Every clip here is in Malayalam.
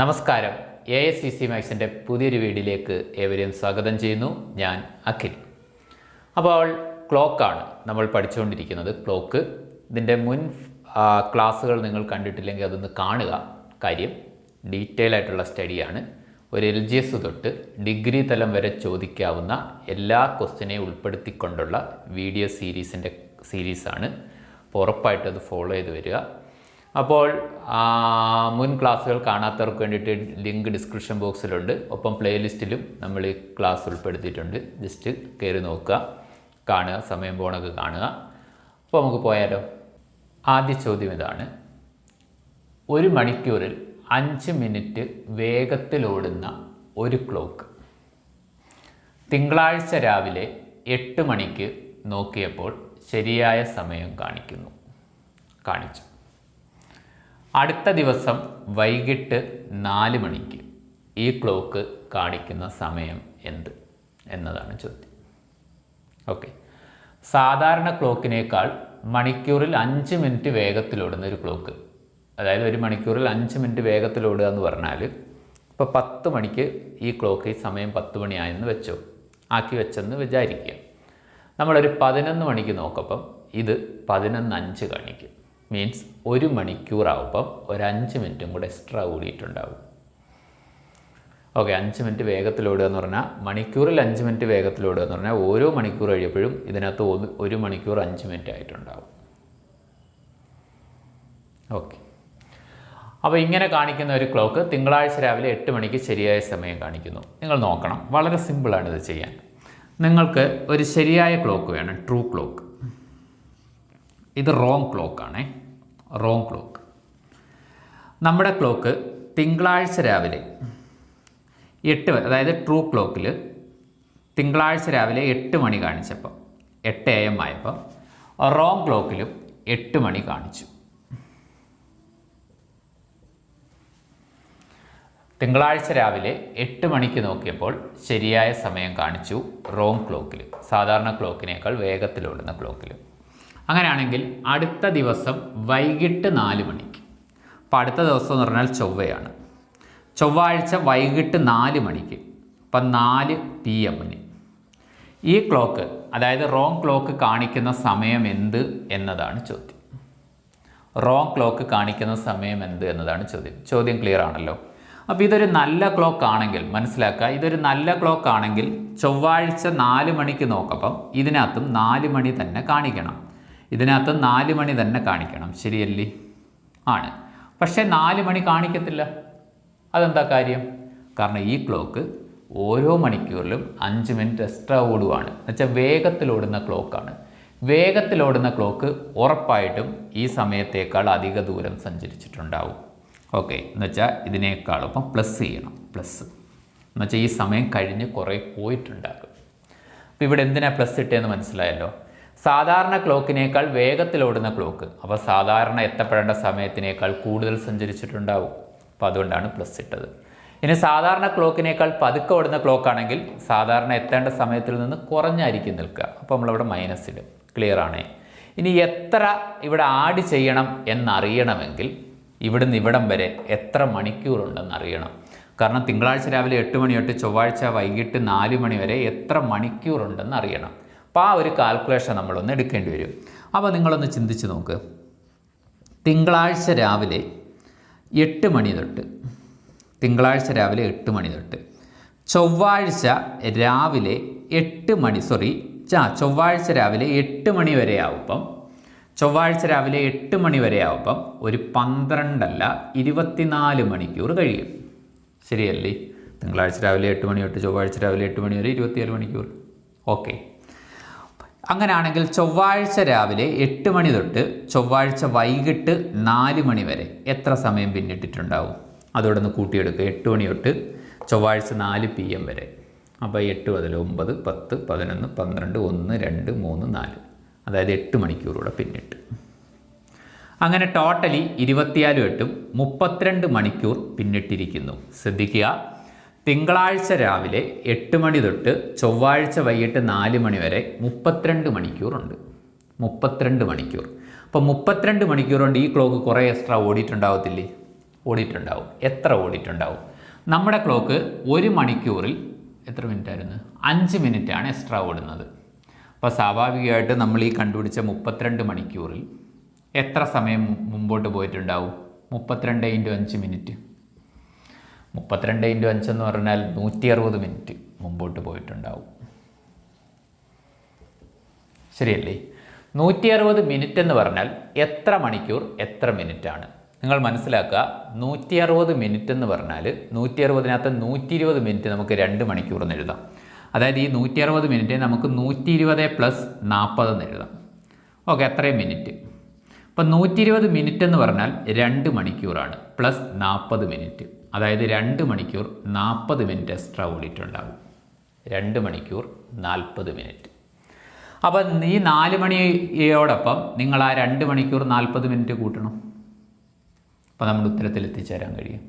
നമസ്കാരം. എ എസ് സി സി മാക്സിന്റെ പുതിയൊരു വീഡിയോയിലേക്ക് ഏവരെയും സ്വാഗതം ചെയ്യുന്നു. ഞാൻ അഖിൽ. അപ്പോൾ ക്ലോക്കാണ് നമ്മൾ പഠിച്ചുകൊണ്ടിരിക്കുന്നത് ക്ലോക്ക് ഇതിന്റെ മുൻ ക്ലാസ്സുകൾ നിങ്ങൾ കണ്ടിട്ടില്ലെങ്കിൽ അതൊന്ന് കാണുക. കാര്യം ഡീറ്റെയിൽ ആയിട്ടുള്ള സ്റ്റഡിയാണ് ഒരു എൽ ജി എസ് തൊട്ട് ഡിഗ്രി തലം വരെ ചോദിക്കാവുന്ന എല്ലാ ക്വസ്റ്റിനെയും ഉൾപ്പെടുത്തിക്കൊണ്ടുള്ള വീഡിയോ സീരീസിന്റെ സീരീസാണ് അപ്പോൾ ഉറപ്പായിട്ടും അത് ഫോളോ ചെയ്ത് വരിക. അപ്പോൾ മുൻ ക്ലാസ്സുകൾ കാണാത്തവർക്ക് വേണ്ടിയിട്ട് ലിങ്ക് ഡിസ്ക്രിപ്ഷൻ ബോക്സിലുണ്ട്. ഒപ്പം പ്ലേലിസ്റ്റിലും നമ്മൾ ഈ ക്ലാസ് ഉൾപ്പെടുത്തിയിട്ടുണ്ട്. ജസ്റ്റ് കയറി നോക്കുക കാണുക സമയം പോണൊക്കെ കാണുക. അപ്പോൾ നമുക്ക് പോയാലോ? ആദ്യ ചോദ്യം ഇതാണ്. ഒരു മണിക്കൂറിൽ അഞ്ച് മിനിറ്റ് വേഗത്തിലോടുന്ന ഒരു ക്ലോക്ക്. തിങ്കളാഴ്ച രാവിലെ എട്ട് മണിക്ക് നോക്കിയപ്പോൾ ശരിയായ സമയം കാണിക്കുന്നു. കാണിച്ചു. അടുത്ത ദിവസം വൈകിട്ട് നാല് മണിക്ക് ഈ ക്ലോക്ക് കാണിക്കുന്ന സമയം എന്ത് എന്നതാണ് ചോദ്യം. ഓക്കെ. സാധാരണ ക്ലോക്കിനേക്കാൾ മണിക്കൂറിൽ അഞ്ച് മിനിറ്റ് വേഗത്തിലോടുന്ന ഒരു ക്ലോക്ക്. അതായത് ഒരു മണിക്കൂറിൽ അഞ്ച് മിനിറ്റ് വേഗത്തിലോടുക എന്ന് പറഞ്ഞാൽ ഇപ്പോൾ പത്ത് മണിക്ക് ഈ ക്ലോക്ക് ഈ സമയം പത്ത് മണിയായെന്ന് വെച്ചോ. ആക്കി വെച്ചെന്ന് വിചാരിക്കുക. നമ്മളൊരു പതിനൊന്ന് മണിക്ക് നോക്കപ്പം ഇത് പതിനൊന്ന് അഞ്ച് കാണിക്കും. മീൻസ് ഒരു മണിക്കൂറാവുമ്പം ഒരു അഞ്ച് മിനിറ്റും കൂടെ എക്സ്ട്രാ കൂടിയിട്ടുണ്ടാവും. ഓക്കെ അഞ്ച് മിനിറ്റ് വേഗത്തിലോടുക എന്ന് പറഞ്ഞാൽ മണിക്കൂറിൽ അഞ്ച് മിനിറ്റ് വേഗത്തിലോടുക എന്ന് പറഞ്ഞാൽ ഓരോ മണിക്കൂർ കഴിയുമ്പോഴും ഇതിനകത്ത് ഒരു മണിക്കൂർ അഞ്ച് മിനിറ്റ് ആയിട്ടുണ്ടാവും. ഓക്കെ അപ്പോൾ ഇങ്ങനെ കാണിക്കുന്ന ഒരു ക്ലോക്ക് തിങ്കളാഴ്ച രാവിലെ എട്ട് മണിക്ക് ശരിയായ സമയം കാണിക്കുന്നു. നിങ്ങൾ നോക്കണം വളരെ സിമ്പിളാണ് ഇത് ചെയ്യാൻ. നിങ്ങൾക്ക് ഒരു ശരിയായ ക്ലോക്ക് വേണം ട്രൂ ക്ലോക്ക് ഇത് റോങ് ക്ലോക്കാണേ റോങ് ക്ലോക്ക് നമ്മുടെ ക്ലോക്ക് തിങ്കളാഴ്ച രാവിലെ എട്ട് അതായത് ട്രൂ ക്ലോക്കിൽ തിങ്കളാഴ്ച രാവിലെ എട്ട് മണി കാണിച്ചപ്പോൾ എട്ട് എ എം ആയപ്പോൾ റോങ് ക്ലോക്കിലും എട്ട് മണി കാണിച്ചു. തിങ്കളാഴ്ച രാവിലെ എട്ട് മണിക്ക് നോക്കിയപ്പോൾ ശരിയായ സമയം കാണിച്ചു റോങ് ക്ലോക്കിൽ സാധാരണ ക്ലോക്കിനേക്കാൾ വേഗത്തിലോടുന്ന ക്ലോക്കിൽ അങ്ങനെയാണെങ്കിൽ അടുത്ത ദിവസം വൈകിട്ട് നാല് മണിക്ക്. അപ്പോൾ അടുത്ത ദിവസം എന്ന് പറഞ്ഞാൽ ചൊവ്വയാണ്. ചൊവ്വാഴ്ച വൈകിട്ട് നാല് മണിക്ക്. അപ്പം നാല് പി എമ്മിന് ഈ ക്ലോക്ക് അതായത് റോങ് ക്ലോക്ക് കാണിക്കുന്ന സമയം എന്ത് എന്നതാണ് ചോദ്യം. റോങ് ക്ലോക്ക് കാണിക്കുന്ന സമയം എന്ത് എന്നതാണ് ചോദ്യം. ചോദ്യം ക്ലിയർ ആണല്ലോ. അപ്പോൾ ഇതൊരു നല്ല ക്ലോക്ക് ആണെങ്കിൽ മനസ്സിലാക്കുക ഇതൊരു നല്ല ക്ലോക്ക് ആണെങ്കിൽ ചൊവ്വാഴ്ച നാല് മണിക്ക് നോക്കപ്പം ഇതിനകത്തും നാല് മണി തന്നെ കാണിക്കണം. ഇതിനകത്ത് നാല് മണി തന്നെ കാണിക്കണം. ശരിയല്ലേ? ആണ്. പക്ഷേ നാല് മണി കാണിക്കത്തില്ല. അതെന്താ കാര്യം? കാരണം ഈ ക്ലോക്ക് ഓരോ മണിക്കൂറിലും അഞ്ച് മിനിറ്റ് എക്സ്ട്രാ ഓടുവാണ്. എന്നുവെച്ചാൽ വേഗത്തിലോടുന്ന ക്ലോക്കാണ്. വേഗത്തിലോടുന്ന ക്ലോക്ക് ഉറപ്പായിട്ടും ഈ സമയത്തേക്കാൾ അധിക ദൂരം സഞ്ചരിച്ചിട്ടുണ്ടാവും. ഓക്കെ. എന്നുവെച്ചാൽ ഇതിനേക്കാൾ ഇപ്പം പ്ലസ് ചെയ്യണം. പ്ലസ് എന്നുവെച്ചാൽ ഈ സമയം കഴിഞ്ഞ് കുറേ പോയിട്ടുണ്ടാകും. അപ്പോൾ ഇവിടെ എന്തിനാണ് പ്ലസ് ഇട്ടേന്ന് മനസ്സിലായല്ലോ? സാധാരണ ക്ലോക്കിനേക്കാൾ വേഗത്തിലോടുന്ന ക്ലോക്ക്. അപ്പോൾ സാധാരണ എത്തപ്പെടേണ്ട സമയത്തിനേക്കാൾ കൂടുതൽ സഞ്ചരിച്ചിട്ടുണ്ടാവും. അപ്പോൾ അതുകൊണ്ടാണ് പ്ലസ് ഇട്ടത്. ഇനി സാധാരണ ക്ലോക്കിനേക്കാൾ പതുക്കെ ഓടുന്ന ക്ലോക്ക് ആണെങ്കിൽ സാധാരണ എത്തേണ്ട സമയത്തിൽ നിന്ന് കുറഞ്ഞായിരിക്കും നിൽക്കുക. അപ്പോൾ നമ്മളവിടെ മൈനസ് ഇടും. ക്ലിയർ ആണേ? ഇനി എത്ര ഇവിടെ ആഡ് ചെയ്യണം എന്നറിയണമെങ്കിൽ ഇവിടുന്ന് ഇവിടം വരെ എത്ര മണിക്കൂറുണ്ടെന്ന് അറിയണം. കാരണം തിങ്കളാഴ്ച രാവിലെ എട്ട് മണി തൊട്ട് ചൊവ്വാഴ്ച വൈകിട്ട് നാല് മണി വരെ എത്ര മണിക്കൂറുണ്ടെന്ന് അറിയണം. അപ്പോൾ ആ ഒരു കാൽക്കുലേഷൻ നമ്മളൊന്ന് എടുക്കേണ്ടി വരും. അപ്പോൾ നിങ്ങളൊന്ന് ചിന്തിച്ച് നോക്ക്. തിങ്കളാഴ്ച രാവിലെ എട്ട് മണി തൊട്ട് തിങ്കളാഴ്ച രാവിലെ എട്ട് മണി തൊട്ട് ചൊവ്വാഴ്ച രാവിലെ എട്ട് മണി സോറി ചാ ചൊവ്വാഴ്ച രാവിലെ എട്ട് മണി വരെ ആവുമ്പം ചൊവ്വാഴ്ച രാവിലെ എട്ട് മണി വരെ ആവുമ്പം ഒരു പന്ത്രണ്ടല്ല ഇരുപത്തിനാല് മണിക്കൂർ കഴിയും. ശരിയല്ലേ? തിങ്കളാഴ്ച രാവിലെ എട്ട് മണി തൊട്ട് ചൊവ്വാഴ്ച രാവിലെ എട്ട് മണി വരെ ഇരുപത്തിയേഴ് മണിക്കൂർ. ഓക്കെ. അങ്ങനെയാണെങ്കിൽ ചൊവ്വാഴ്ച രാവിലെ എട്ട് മണി തൊട്ട് ചൊവ്വാഴ്ച വൈകിട്ട് നാല് മണി വരെ എത്ര സമയം പിന്നിട്ടിട്ടുണ്ടാവും? അതോടെ ഒന്ന് കൂട്ടിയെടുക്കുക എട്ട് മണി തൊട്ട് ചൊവ്വാഴ്ച നാല് പി എം വരെ. അപ്പോൾ എട്ട് മുതൽ ഒമ്പത് പത്ത് പതിനൊന്ന് പന്ത്രണ്ട് ഒന്ന് രണ്ട് മൂന്ന് നാല്. അതായത് എട്ട് മണിക്കൂറൂടെ പിന്നിട്ട്. അങ്ങനെ ടോട്ടലി ഇരുപത്തിയാലും എട്ടും മുപ്പത്തിരണ്ട് മണിക്കൂർ പിന്നിട്ടിരിക്കുന്നു. ശ്രദ്ധിക്കുക. തിങ്കളാഴ്ച രാവിലെ എട്ട് മണി തൊട്ട് ചൊവ്വാഴ്ച വൈകിട്ട് നാല് മണി വരെ മുപ്പത്തിരണ്ട് മണിക്കൂറുണ്ട് മുപ്പത്തിരണ്ട് മണിക്കൂർ. അപ്പോൾ മുപ്പത്തിരണ്ട് മണിക്കൂർ കൊണ്ട് ഈ ക്ലോക്ക് കുറേ എക്സ്ട്രാ ഓടിയിട്ടുണ്ടാവത്തില്ലേ? ഓടിയിട്ടുണ്ടാവും. എത്ര ഓടിയിട്ടുണ്ടാവും? നമ്മുടെ ക്ലോക്ക് ഒരു മണിക്കൂറിൽ എത്ര മിനിറ്റ് ആയിരുന്നു അഞ്ച് മിനിറ്റാണ് എക്സ്ട്രാ ഓടുന്നത്. അപ്പോൾ സ്വാഭാവികമായിട്ട് നമ്മൾ ഈ കണ്ടുപിടിച്ച മുപ്പത്തിരണ്ട് മണിക്കൂറിൽ എത്ര സമയം മുമ്പോട്ട് പോയിട്ടുണ്ടാവും? മുപ്പത്തിരണ്ട് ഇന്റു അഞ്ച് മിനിറ്റ്. മുപ്പത്തിരണ്ട് ഇന്റു അഞ്ചെന്ന് പറഞ്ഞാൽ നൂറ്റി അറുപത് മിനിറ്റ് മുമ്പോട്ട് പോയിട്ടുണ്ടാവും. ശരിയല്ലേ? നൂറ്റി അറുപത് മിനിറ്റ് എന്ന് പറഞ്ഞാൽ എത്ര മണിക്കൂർ എത്ര മിനിറ്റ് ആണ് നിങ്ങൾ മനസ്സിലാക്കുക നൂറ്റി അറുപത് മിനിറ്റ് എന്ന് പറഞ്ഞാൽ നൂറ്റി അറുപതിനകത്ത് നൂറ്റി ഇരുപത് മിനിറ്റ് നമുക്ക് രണ്ട് മണിക്കൂർ എന്ന് എഴുതാം. അതായത് ഈ നൂറ്റി അറുപത് മിനിറ്റ് നമുക്ക് നൂറ്റി ഇരുപത് പ്ലസ് നാൽപ്പത് എന്ന് എഴുതാം. ഓക്കെ അത്രയും മിനിറ്റ്. അപ്പം നൂറ്റി ഇരുപത് മിനിറ്റ് എന്ന് പറഞ്ഞാൽ രണ്ട് മണിക്കൂറാണ് പ്ലസ് നാൽപ്പത് മിനിറ്റ്. അതായത് രണ്ട് മണിക്കൂർ നാൽപ്പത് മിനിറ്റ് എക്സ്ട്രാ ഓടിയിട്ടുണ്ടാകും രണ്ട് മണിക്കൂർ നാൽപ്പത് മിനിറ്റ്. അപ്പം ഈ നാല് മണിയോടൊപ്പം നിങ്ങൾ ആ രണ്ട് മണിക്കൂർ നാൽപ്പത് മിനിറ്റ് കൂട്ടണം. അപ്പോൾ നമ്മുടെ ഉത്തരത്തിൽ എത്തിച്ചേരാൻ കഴിയും.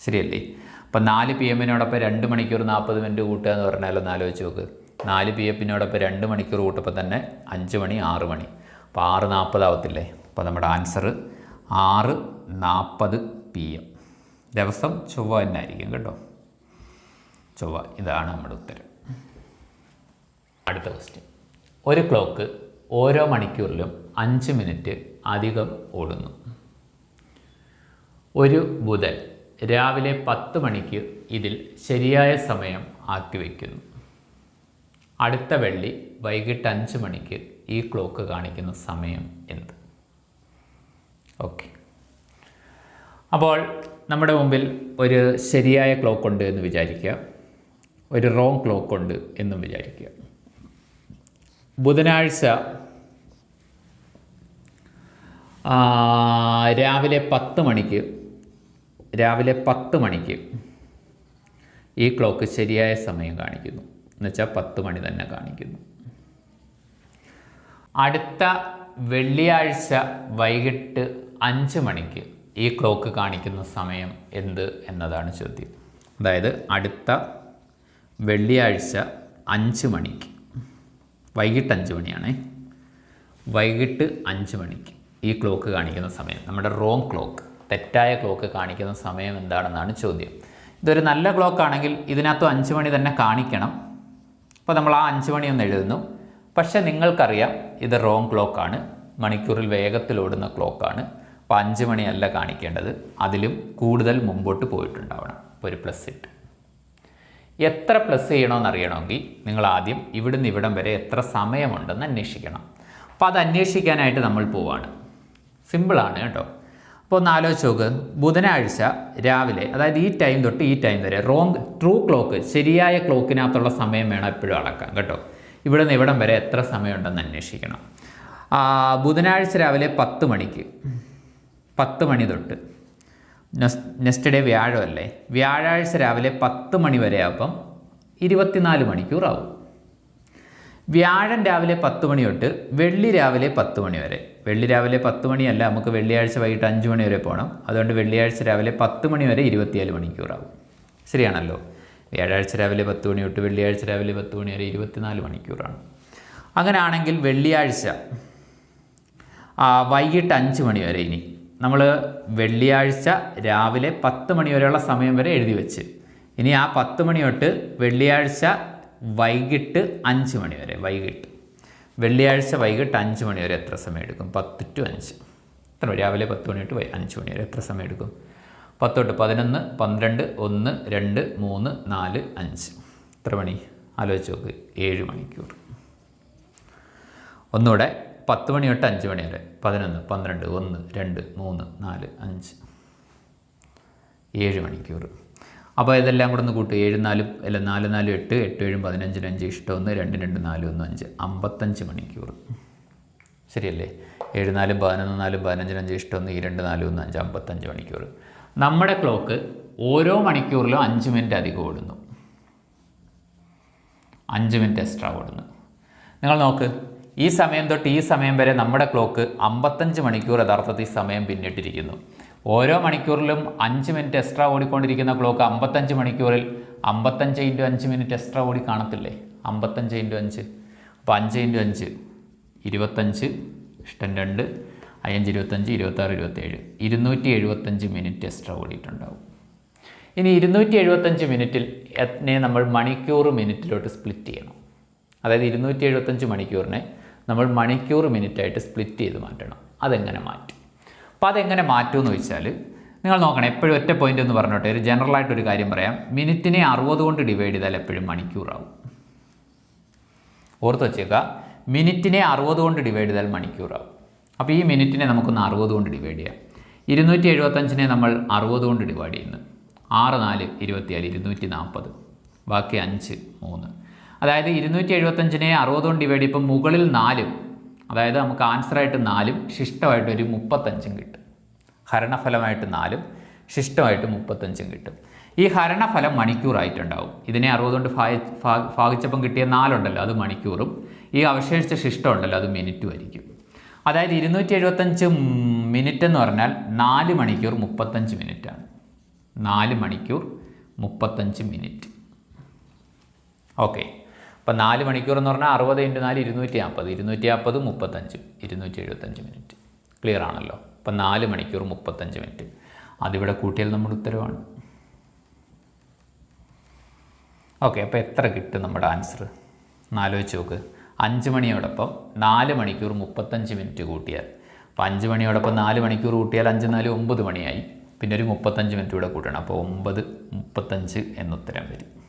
ശരിയല്ലേ? അപ്പം നാല് പി എമ്മിനോടൊപ്പം രണ്ട് മണിക്കൂർ നാൽപ്പത് മിനിറ്റ് കൂട്ടുക എന്ന് പറഞ്ഞാൽ ഒന്ന് ആലോചിച്ച് നോക്ക്. നാല് പി എഫിനോടൊപ്പം രണ്ട് മണിക്കൂർ കൂട്ടപ്പോൾ തന്നെ അഞ്ച് മണി ആറ് മണി. അപ്പോൾ ആറ് നാൽപ്പതാവത്തില്ലേ? അപ്പോൾ നമ്മുടെ ആൻസർ ആറ് നാൽപ്പത് പി എം ദിവസം ചൊവ്വ തന്നെ ആയിരിക്കും കേട്ടോ. ചൊവ്വ ഇതാണ് നമ്മുടെ ഉത്തരം. അടുത്ത ക്വസ്റ്റ്യൻ ഒരു ക്ലോക്ക് ഓരോ മണിക്കൂറിലും അഞ്ച് മിനിറ്റ് അധികം ഓടുന്നു. ഒരു ബുധൻ രാവിലെ പത്ത് മണിക്ക് ഇതിൽ ശരിയായ സമയം ആക്കി വയ്ക്കുന്നു അടുത്ത വെള്ളി വൈകിട്ട് അഞ്ച് മണിക്ക് ഈ ക്ലോക്ക് കാണിക്കുന്ന സമയം എന്ത്? ഓക്കെ അപ്പോൾ നമ്മുടെ മുമ്പിൽ ഒരു ശരിയായ ക്ലോക്ക് ഉണ്ട് എന്ന് വിചാരിക്കുക. ഒരു റോങ് ക്ലോക്ക് ഉണ്ട് എന്നും വിചാരിക്കുക. ബുധനാഴ്ച രാവിലെ പത്ത് മണിക്ക് രാവിലെ പത്ത് മണിക്ക് ഈ ക്ലോക്ക് ശരിയായ സമയം കാണിക്കുന്നു. എന്നുവെച്ചാൽ പത്ത് മണി തന്നെ കാണിക്കുന്നു. അടുത്ത വെള്ളിയാഴ്ച വൈകിട്ട് അഞ്ച് മണിക്ക് ഈ ക്ലോക്ക് കാണിക്കുന്ന സമയം എന്ത് എന്നതാണ് ചോദ്യം. അതായത് അടുത്ത വെള്ളിയാഴ്ച അഞ്ച് മണിക്ക്. വൈകിട്ട് അഞ്ച് മണിയാണേ. വൈകിട്ട് അഞ്ച് മണിക്ക് ഈ ക്ലോക്ക് കാണിക്കുന്ന സമയം. നമ്മുടെ റോങ് ക്ലോക്ക് തെറ്റായ ക്ലോക്ക് കാണിക്കുന്ന സമയം എന്താണെന്നാണ് ചോദ്യം. ഇതൊരു നല്ല ക്ലോക്ക് ആണെങ്കിൽ ഇതിനകത്തും അഞ്ച് മണി തന്നെ കാണിക്കണം. അപ്പോൾ നമ്മൾ ആ അഞ്ച് മണി ഒന്ന് എഴുതുന്നു. പക്ഷേ നിങ്ങൾക്കറിയാം ഇത് റോങ് ക്ലോക്കാണ് മണിക്കൂറിൽ വേഗത്തിൽ ഓടുന്ന ക്ലോക്കാണ് അപ്പോൾ അഞ്ച് മണിയല്ല കാണിക്കേണ്ടത്. അതിലും കൂടുതൽ മുമ്പോട്ട് പോയിട്ടുണ്ടാവണം. അപ്പോൾ ഒരു പ്ലസ് ഇട്ട്. എത്ര പ്ലസ് ചെയ്യണമെന്ന് അറിയണമെങ്കിൽ നിങ്ങൾ ആദ്യം ഇവിടുന്ന് ഇവിടം വരെ എത്ര സമയമുണ്ടെന്ന് അന്വേഷിക്കണം. അപ്പോൾ അത് അന്വേഷിക്കാനായിട്ട് നമ്മൾ പോവാണ്. സിമ്പിളാണ് കേട്ടോ. അപ്പോൾ ഒന്ന് ആലോചിച്ച് നോക്ക്. ബുധനാഴ്ച രാവിലെ അതായത് ഈ ടൈം തൊട്ട് ഈ ടൈം വരെ റോങ് ട്രൂ ക്ലോക്ക് ശരിയായ ക്ലോക്കിനകത്തുള്ള സമയം വേണം എപ്പോഴും അളക്കാൻ കേട്ടോ. ഇവിടെ നിന്ന് ഇവിടം വരെ എത്ര സമയമുണ്ടെന്ന് അന്വേഷിക്കണം. ബുധനാഴ്ച രാവിലെ പത്ത് മണിക്ക്. പത്ത് മണി തൊട്ട്. നെക്സ്റ്റ് ഡേ വ്യാഴമല്ലേ? വ്യാഴാഴ്ച രാവിലെ പത്ത് മണി വരെ ആകുമ്പം ഇരുപത്തിനാല് മണിക്കൂറാവും വ്യാഴം രാവിലെ പത്ത് മണി തൊട്ട് വെള്ളി രാവിലെ പത്ത് മണി വരെ. വെള്ളി രാവിലെ പത്ത് മണിയല്ല നമുക്ക് വെള്ളിയാഴ്ച വൈകിട്ട് അഞ്ച് മണി വരെ പോകണം അതുകൊണ്ട് വെള്ളിയാഴ്ച രാവിലെ പത്ത് മണി വരെ ഇരുപത്തിനാല് മണിക്കൂറാവും ശരിയാണല്ലോ? വ്യാഴാഴ്ച രാവിലെ പത്ത് മണി തൊട്ട് വെള്ളിയാഴ്ച രാവിലെ പത്ത് മണി വരെ ഇരുപത്തിനാല് മണിക്കൂറാണ്. അങ്ങനെയാണെങ്കിൽ വെള്ളിയാഴ്ച വൈകിട്ട് അഞ്ച് മണി വരെ ഇനി നമ്മൾ വെള്ളിയാഴ്ച രാവിലെ പത്ത് മണി വരെയുള്ള സമയം വരെ എഴുതി വെച്ച്. ഇനി ആ പത്ത് മണി തൊട്ട് വെള്ളിയാഴ്ച വൈകിട്ട് അഞ്ച് മണി വരെ വൈകിട്ട്. വെള്ളിയാഴ്ച വൈകിട്ട് അഞ്ച് മണി വരെ എത്ര സമയം എടുക്കും? പത്ത് ടു അഞ്ച്. എത്ര രാവിലെ പത്ത് മണി തൊട്ട് അഞ്ച് മണി വരെ എത്ര സമയം എടുക്കും? പത്ത് തൊട്ട് പതിനൊന്ന് പന്ത്രണ്ട് ഒന്ന് രണ്ട് മൂന്ന് നാല് അഞ്ച്. എത്ര മണി? ആലോചിച്ച് നോക്ക്. ഏഴ് മണിക്കൂർ. ഒന്നുകൂടെ പത്ത് മണി തൊട്ട് അഞ്ച് മണി വരെ. പതിനൊന്ന് പന്ത്രണ്ട് ഒന്ന് രണ്ട് മൂന്ന് നാല് അഞ്ച്. ഏഴ് മണിക്കൂർ. അപ്പോൾ ഇതെല്ലാം കൂടെ ഒന്ന് കൂട്ടും. ഏഴ് നാലും അല്ല നാല് നാലും എട്ട് എട്ട് ഏഴും പതിനഞ്ചിന് അഞ്ച് ഇഷ്ടം ഒന്ന് രണ്ട് രണ്ട് നാല് ഒന്ന് അഞ്ച്. അമ്പത്തഞ്ച് മണിക്കൂർ. ശരിയല്ലേ? ഏഴ് നാലും പതിനൊന്ന് നാലും പതിനഞ്ചിന് അഞ്ച് ഇഷ്ടം ഒന്ന് ഈ രണ്ട് നാല് ഒന്ന് അഞ്ച് അമ്പത്തഞ്ച് മണിക്കൂർ. നമ്മുടെ ക്ലോക്ക് ഓരോ മണിക്കൂറിലും അഞ്ച് മിനിറ്റ് അധികം ഓടുന്നു. അഞ്ച് മിനിറ്റ് എക്സ്ട്രാ ഓടുന്നു. നിങ്ങൾ നോക്ക്. ഈ സമയം തൊട്ട് ഈ സമയം വരെ നമ്മുടെ ക്ലോക്ക് അമ്പത്തഞ്ച് മണിക്കൂർ യഥാർത്ഥത്തിൽ സമയം പിന്നിട്ടിരിക്കുന്നു. ഓരോ മണിക്കൂറിലും അഞ്ച് മിനിറ്റ് എക്സ്ട്രാ ഓടിക്കൊണ്ടിരിക്കുന്ന ക്ലോക്ക് അമ്പത്തഞ്ച് മണിക്കൂറിൽ അമ്പത്തഞ്ച് ഇന്റു അഞ്ച് മിനിറ്റ് എക്സ്ട്രാ ഓടി കാണത്തില്ലേ? അമ്പത്തഞ്ച് ഇന്റു അഞ്ച്. അപ്പോൾ അഞ്ച് ഇന്റു അഞ്ച് ഇരുപത്തഞ്ച് ഇഷ്ടം രണ്ട് അയ്യഞ്ച് ഇരുപത്തഞ്ച് ഇരുപത്താറ് ഇരുപത്തേഴ്. ഇരുന്നൂറ്റി എഴുപത്തഞ്ച് മിനിറ്റ് എക്സ്ട്രാ ഓടിയിട്ടുണ്ടാവും. ഇനി ഇരുന്നൂറ്റി എഴുപത്തഞ്ച് മിനിറ്റിൽ എത്തിനെ നമ്മൾ മണിക്കൂർ മിനിറ്റിലോട്ട് സ്പ്ലിറ്റ് ചെയ്യണം. അതായത് ഇരുന്നൂറ്റി എഴുപത്തഞ്ച് മണിക്കൂറിനെ നമ്മൾ മണിക്കൂർ മിനിറ്റായിട്ട് സ്പ്ലിറ്റ് ചെയ്ത് മാറ്റണം. അതെങ്ങനെ മാറ്റും? അപ്പോൾ അതെങ്ങനെ മാറ്റുമെന്ന് വെച്ചാൽ നിങ്ങൾ നോക്കണം എപ്പോഴും ഒറ്റ പോയിന്റ് എന്ന് പറഞ്ഞോട്ടെ. ഒരു ജനറൽ ആയിട്ട് ഒരു കാര്യം പറയാം. മിനിറ്റിനെ അറുപത് കൊണ്ട് ഡിവൈഡ് ചെയ്താൽ എപ്പോഴും മണിക്കൂറാവും. ഓർത്ത് വെച്ചേക്കുക മിനിറ്റിനെ അറുപത് കൊണ്ട് ഡിവൈഡ് ചെയ്താൽ മണിക്കൂറാവും. അപ്പോൾ ഈ മിനിറ്റിനെ നമുക്കൊന്ന് അറുപത് കൊണ്ട് ഡിവൈഡ് ചെയ്യാം. ഇരുന്നൂറ്റി എഴുപത്തഞ്ചിനെ നമ്മൾ അറുപത് കൊണ്ട് ഡിവൈഡ് ചെയ്യുന്നു. ആറ് നാല് ഇരുപത്തിയാൽ ഇരുന്നൂറ്റി നാൽപ്പത് ബാക്കി അഞ്ച് മൂന്ന്. അതായത് ഇരുന്നൂറ്റി എഴുപത്തഞ്ചിനെ അറുപത് കൊണ്ട് ഡിവൈഡ് ചെയ്യുമ്പോൾ മുകളിൽ നാലും അതായത് നമുക്ക് ആൻസറായിട്ട് നാലും ശിഷ്ടമായിട്ട് ഒരു മുപ്പത്തഞ്ചും കിട്ടും. ഹരണഫലമായിട്ട് നാലും ശിഷ്ടമായിട്ട് മുപ്പത്തഞ്ചും കിട്ടും. ഈ ഹരണഫലം മണിക്കൂറായിട്ടുണ്ടാവും. ഇതിനെ അറുപത് കൊണ്ട് ഭാഗിച്ചപ്പം കിട്ടിയ നാലുണ്ടല്ലോ അത് മണിക്കൂറും. ഈ അവശേഷിച്ച ശിഷ്ടമുണ്ടല്ലോ അത് മിനിറ്റും ആയിരിക്കും. അതായത് ഇരുന്നൂറ്റി എഴുപത്തഞ്ച് മിനിറ്റ് എന്ന് പറഞ്ഞാൽ നാല് മണിക്കൂർ മുപ്പത്തഞ്ച് മിനിറ്റാണ്. നാല് മണിക്കൂർ മുപ്പത്തഞ്ച് മിനിറ്റ്. ഓക്കെ. അപ്പം നാല് മണിക്കൂർ എന്ന് പറഞ്ഞാൽ അറുപത് ഇന്റു നാല് ഇരുന്നൂറ്റി നാൽപ്പത് ഇരുന്നൂറ്റി നാൽപ്പത് മുപ്പത്തഞ്ച്. ഇരുന്നൂറ്റി എഴുപത്തഞ്ച് മിനിറ്റ്. ക്ലിയർ ആണല്ലോ? അപ്പം നാല് മണിക്കൂർ മുപ്പത്തഞ്ച് മിനിറ്റ്. അതിവിടെ കൂട്ടിയാൽ നമ്മുടെ ഉത്തരവാണ്. ഓക്കെ അപ്പോൾ എത്ര കിട്ടും നമ്മുടെ ആൻസർ എന്നാലോചിച്ച് നോക്ക്. അഞ്ച് മണിയോടൊപ്പം നാല് മണിക്കൂർ മുപ്പത്തഞ്ച് മിനിറ്റ് കൂട്ടിയാൽ. അപ്പോൾ അഞ്ച് മണിയോടൊപ്പം നാല് മണിക്കൂർ കൂട്ടിയാൽ അഞ്ച് നാല് ഒമ്പത് മണിയായി. പിന്നെ ഒരു മുപ്പത്തഞ്ച് മിനിറ്റ് കൂടെ കൂട്ടണം. അപ്പോൾ ഒമ്പത് മുപ്പത്തഞ്ച് എന്നുത്തരം വരും.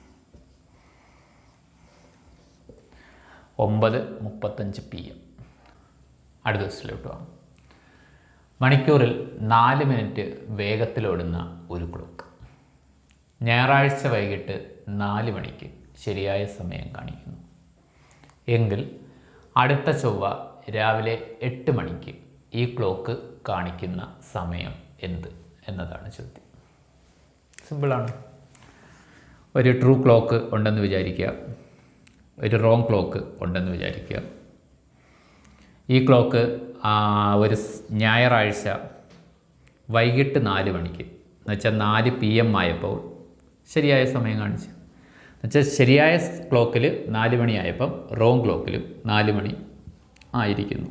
ഒമ്പത് മുപ്പത്തഞ്ച് പി എം. അടുത്ത ദിവസത്തിലോട്ട് വാങ്ങും മണിക്കൂറിൽ നാല് മിനിറ്റ് വേഗത്തിലോടുന്ന ഒരു ക്ലോക്ക് ഞായറാഴ്ച വൈകിട്ട് നാല് മണിക്ക് ശരിയായ സമയം കാണിക്കുന്നു. എങ്കിൽ അടുത്ത ചൊവ്വ രാവിലെ എട്ട് മണിക്ക് ഈ ക്ലോക്ക് കാണിക്കുന്ന സമയം എന്ത് എന്നതാണ് ചോദ്യം. സിമ്പിളാണ് ഒരു ട്രൂ ക്ലോക്ക് ഉണ്ടെന്ന് വിചാരിക്കുക. ഒരു റോങ് ക്ലോക്ക് ഉണ്ടെന്ന് വിചാരിക്കുക. ഈ ക്ലോക്ക് ഒരു ഞായറാഴ്ച വൈകിട്ട് നാല് മണിക്ക്. എന്നുവെച്ചാൽ നാല് പി എം ആയപ്പോൾ ശരിയായ സമയം കാണിച്ചു. എന്നുവെച്ചാൽ ശരിയായ ക്ലോക്കിൽ നാല് മണിയായപ്പം റോങ് ക്ലോക്കിലും നാല് മണി ആയിരിക്കുന്നു.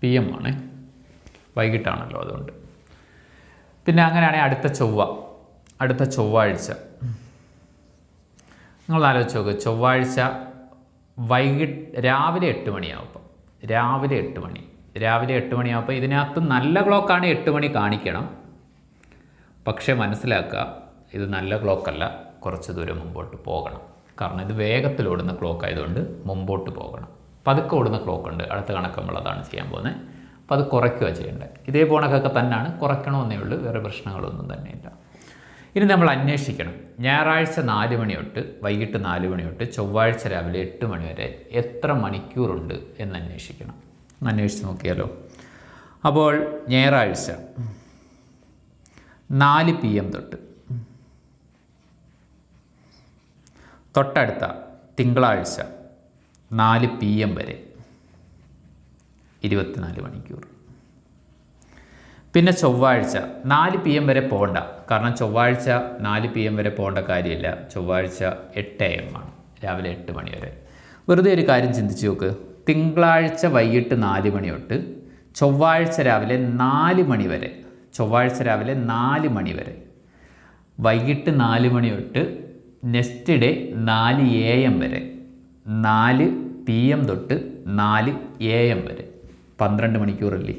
പി എം ആണ്. വൈകിട്ടാണല്ലോ അതുകൊണ്ട്. പിന്നെ അങ്ങനെയാണെങ്കിൽ അടുത്ത ചൊവ്വ. അടുത്ത ചൊവ്വാഴ്ച. നിങ്ങൾ ആലോചിച്ച് നോക്ക്. ചൊവ്വാഴ്ച വൈകിട്ട് രാവിലെ എട്ട് മണിയാവുമ്പോൾ രാവിലെ എട്ട് മണി. രാവിലെ എട്ട് മണിയാവുമ്പോൾ ഇതിനകത്ത് നല്ല ക്ലോക്കാണ് എട്ട് മണി കാണിക്കണം. പക്ഷേ മനസ്സിലാക്കുക ഇത് നല്ല ക്ലോക്കല്ല. കുറച്ച് ദൂരം മുമ്പോട്ട് പോകണം. കാരണം ഇത് വേഗത്തിൽ ഓടുന്ന ക്ലോക്ക് ആയതുകൊണ്ട് മുമ്പോട്ട് പോകണം. പതുക്കെ ഓടുന്ന ക്ലോക്ക് ഉണ്ട് അടുത്ത കണക്ക് നമ്മളതാണ് ചെയ്യാൻ പോകുന്നത് അപ്പോൾ അത് കുറയ്ക്കുക ചെയ്യേണ്ടത്. ഇതേ പോണക്കൊക്കെ തന്നെയാണ്. കുറയ്ക്കണമെന്നേ ഉള്ളൂ. വേറെ പ്രശ്നങ്ങളൊന്നും തന്നെയില്ല. ഇനി നമ്മൾ അന്വേഷിക്കണം. ഞായറാഴ്ച നാല് മണി തൊട്ട് വൈകിട്ട് നാല് മണി തൊട്ട് ചൊവ്വാഴ്ച രാവിലെ എട്ട് മണി വരെ എത്ര മണിക്കൂറുണ്ട് എന്ന് അന്വേഷിക്കണം. അന്വേഷിച്ച് നോക്കിയാലോ? അപ്പോൾ ഞായറാഴ്ച നാല് പി എം തൊട്ട്. തൊട്ടടുത്ത തിങ്കളാഴ്ച നാല് പി എം വരെ ഇരുപത്തിനാല് മണിക്കൂർ. പിന്നെ ചൊവ്വാഴ്ച നാല് പി എം വരെ പോകണ്ട കാരണം ചൊവ്വാഴ്ച നാല് പി എം വരെ പോകേണ്ട കാര്യമില്ല. ചൊവ്വാഴ്ച എട്ട് എം ആണ്. രാവിലെ എട്ട് മണി വരെ. വെറുതെ ഒരു കാര്യം ചിന്തിച്ച് നോക്ക്. തിങ്കളാഴ്ച വൈകിട്ട് നാല് മണി തൊട്ട് ചൊവ്വാഴ്ച രാവിലെ നാല് മണി വരെ. ചൊവ്വാഴ്ച രാവിലെ നാല് മണി വരെ. വൈകിട്ട് നാല് മണി തൊട്ട് നെക്സ്റ്റ് ഡേ നാല് എ എം വരെ. നാല് പി എം തൊട്ട് നാല് എ എം വരെ. പന്ത്രണ്ട് മണിക്കൂറല്ലേ?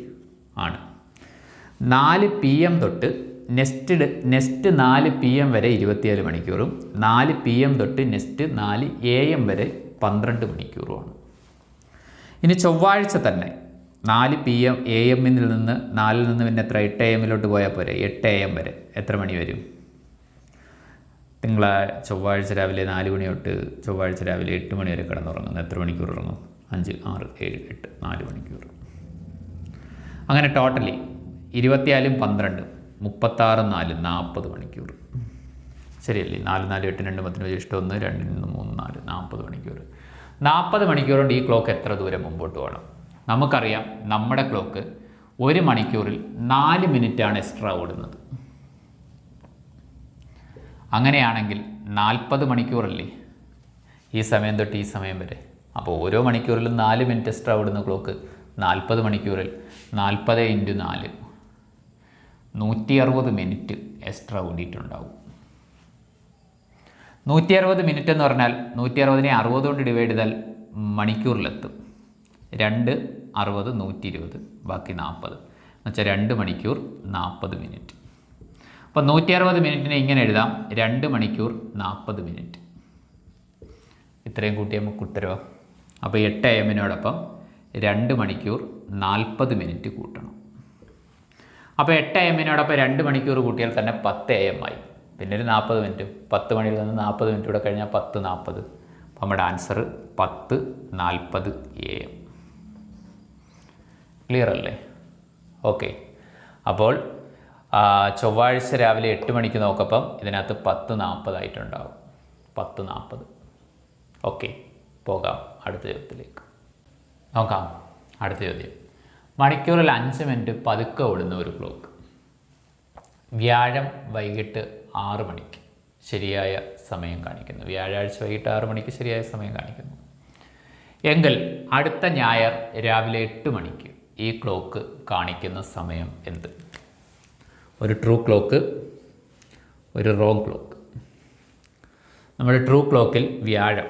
ആണ്. നാല് പി എം തൊട്ട് നെക്സ്റ്റ് നെക്സ്റ്റ് നാല് പി എം വരെ ഇരുപത്തിയേഴ് മണിക്കൂറും നാല് പി എം തൊട്ട് നെക്സ്റ്റ് നാല് എ എം വരെ പന്ത്രണ്ട് മണിക്കൂറുമാണ്. ഇനി ചൊവ്വാഴ്ച തന്നെ നാല് പി എം എ എമ്മിൽ നിന്ന് നാലിൽ നിന്ന് പിന്നെ എത്ര? എട്ട് എ എമ്മിലോട്ട് പോയാൽ പോരെ? എട്ട് എ എം വരെ. എത്ര മണി വരും? തിങ്കളാഴ്ച ചൊവ്വാഴ്ച രാവിലെ നാല് മണി തൊട്ട് ചൊവ്വാഴ്ച രാവിലെ എട്ട് മണി വരെ കിടന്നുറങ്ങുന്നു എത്ര മണിക്കൂർ ഉറങ്ങും? അഞ്ച് ആറ് ഏഴ് എട്ട് നാല് മണിക്കൂർ. അങ്ങനെ ടോട്ടലി ഇരുപത്തിനാലും പന്ത്രണ്ടും. മുപ്പത്താറും നാല് നാൽപ്പത് മണിക്കൂർ. ശരിയല്ലേ? നാല് നാല് എട്ട് രണ്ട് പത്തിന് ഇഷ്ടം ഒന്ന് രണ്ടിൽ നിന്ന് മൂന്ന് നാല് നാൽപ്പത് മണിക്കൂർ. നാൽപ്പത് മണിക്കൂറുകൊണ്ട് ഈ ക്ലോക്ക് എത്ര ദൂരം മുമ്പോട്ട് പോകണം? നമുക്കറിയാം നമ്മുടെ ക്ലോക്ക് ഒരു മണിക്കൂറിൽ നാല് മിനിറ്റാണ് എക്സ്ട്രാ ഓടുന്നത്. അങ്ങനെയാണെങ്കിൽ നാൽപ്പത് മണിക്കൂറല്ലേ? ഈ സമയം തൊട്ട് ഈ സമയം വരെ. അപ്പോൾ ഓരോ മണിക്കൂറിലും നാല് മിനിറ്റ് എക്സ്ട്രാ ഓടുന്ന ക്ലോക്ക് നാൽപ്പത് മണിക്കൂറിൽ നാൽപ്പത് ഇന്റു നാല്. നൂറ്റി അറുപത് മിനിറ്റ് എക്സ്ട്രാ കൂടിയിട്ടുണ്ടാവും നൂറ്റി അറുപത് മിനിറ്റ് എന്ന് പറഞ്ഞാൽ നൂറ്റി അറുപതിനെ അറുപത് കൊണ്ട് ഡിവൈഡ് ചെയ്താൽ മണിക്കൂറിലെത്തും. രണ്ട് അറുപത് നൂറ്റി ഇരുപത് ബാക്കി നാൽപ്പത്. എന്നുവെച്ചാൽ രണ്ട് മണിക്കൂർ നാൽപ്പത് മിനിറ്റ്. അപ്പോൾ നൂറ്റി അറുപത് മിനിറ്റിനെ ഇങ്ങനെ എഴുതാം. രണ്ട് മണിക്കൂർ നാൽപ്പത് മിനിറ്റ്. ഇത്രയും കൂട്ടി നമുക്ക് ഉത്തരവാ. അപ്പോൾ എട്ട് എമ്മിനോടൊപ്പം രണ്ട് മണിക്കൂർ നാൽപ്പത് മിനിറ്റ് കൂട്ടണം. അപ്പോൾ എട്ട് എമ്മിനോടൊപ്പം രണ്ട് മണിക്കൂർ കൂട്ടിയാൽ തന്നെ പത്ത് എം ആയി. പിന്നെ ഒരു നാൽപ്പത് മിനിറ്റ്. പത്ത് മണിയിൽ നിന്ന് നാൽപ്പത് മിനിറ്റ് കൂടെ കഴിഞ്ഞാൽ പത്ത് നാൽപ്പത് അപ്പോൾ നമ്മുടെ ആൻസർ പത്ത് നാൽപ്പത് എ എം ക്ലിയർ അല്ലേ? ഓക്കെ അപ്പോൾ ചൊവ്വാഴ്ച രാവിലെ എട്ട് മണിക്ക് നോക്കപ്പം ഇതിനകത്ത് പത്ത് നാൽപ്പതായിട്ടുണ്ടാവും. പത്ത് നാൽപ്പത്. ഓക്കെ പോകാം അടുത്ത ചോദ്യത്തിലേക്ക്. നോക്കാം. അടുത്ത ചോദ്യം. മണിക്കൂറിൽ അഞ്ച് മിനിറ്റ് പതുക്കെ ഓടുന്ന ഒരു ക്ലോക്ക് വ്യാഴം വൈകിട്ട് ആറ് മണിക്ക് ശരിയായ സമയം കാണിക്കുന്നു. വ്യാഴാഴ്ച വൈകിട്ട് ആറ് മണിക്ക് ശരിയായ സമയം കാണിക്കുന്നു. എങ്കിൽ അടുത്ത ഞായർ രാവിലെ എട്ട് മണിക്ക് ഈ ക്ലോക്ക് കാണിക്കുന്ന സമയം എന്ത്? ഒരു ട്രൂ ക്ലോക്ക് ഒരു റോങ് ക്ലോക്ക് നമ്മുടെ ട്രൂ ക്ലോക്കിൽ വ്യാഴം